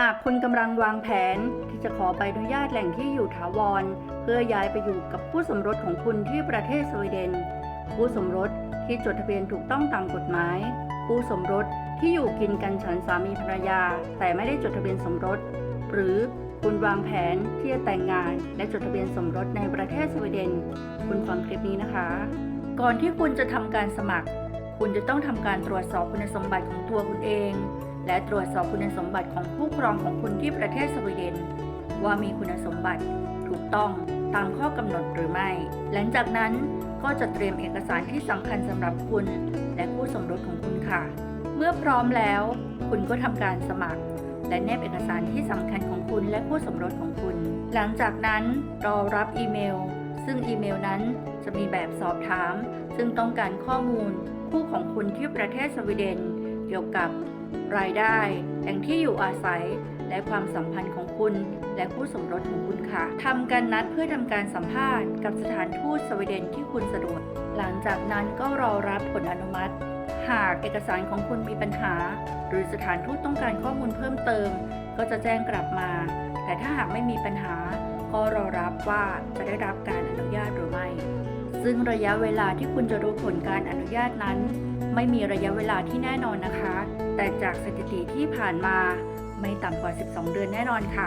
หากคุณกำลังวางแผนที่จะขอใบอนุญาตแหล่งที่อยู่ถาวร เพื่อย้ายไปอยู่กับผู้สมรสของคุณที่ประเทศสวีเดน ผู้สมรสที่จดทะเบียนถูกต้องตามกฎหมาย ผู้สมรสที่อยู่กินกันฉันสามีภรรยา แต่ไม่ได้จดทะเบียนสมรส หรือคุณวางแผนที่จะแต่งงานและจดทะเบียนสมรสในประเทศสวีเดน คุณฟังคลิปนี้นะคะ ก่อนที่คุณจะทำการสมัคร คุณจะต้องทำการตรวจสอบคุณสมบัติของตัวคุณเอง และตรวจสอบคุณสมบัติของผู้ครองของคุณที่ประเทศสวีเดน ว่ามีคุณสมบัติถูกต้องตามข้อกำหนดหรือไม่ หลังจากนั้นก็จะเตรียมเอกสารที่สำคัญสำหรับคุณ และคู่สมรสของคุณค่ะ เมื่อพร้อมแล้ว คุณก็ทำการสมัคร และแนบเอกสารที่สำคัญของคุณและคู่สมรสของคุณ หลังจากนั้นรอรับอีเมล ซึ่งอีเมลนั้นจะมีแบบสอบถาม ซึ่งต้องการข้อมูลคู่ของคุณที่ประเทศสวีเดน เกี่ยวกับ รายได้ แหล่งที่อยู่อาศัย และความสัมพันธ์ของคุณ และคู่สมรสของคุณค่ะทำการนัดเพื่อทำการสัมภาษณ์กับสถานทูตสวีเดนที่คุณสะดวก หลังจากนั้นก็รอรับผลอนุมัติ หากเอกสารของคุณมีปัญหา หรือสถานทูตต้องการข้อมูลเพิ่มเติม ก็จะแจ้งกลับมา แต่ถ้าหากไม่มีปัญหา ก็รอรับว่าจะได้รับการอนุญาตหรือไม่ซึ่งระยะเวลาที่คุณจะรู้ผลการอนุญาตนั้น ไม่มีระยะเวลาที่แน่นอนนะคะ แต่จากสถิติที่ผ่านมาไม่ต่ำกว่า 12 เดือนแน่นอนค่ะ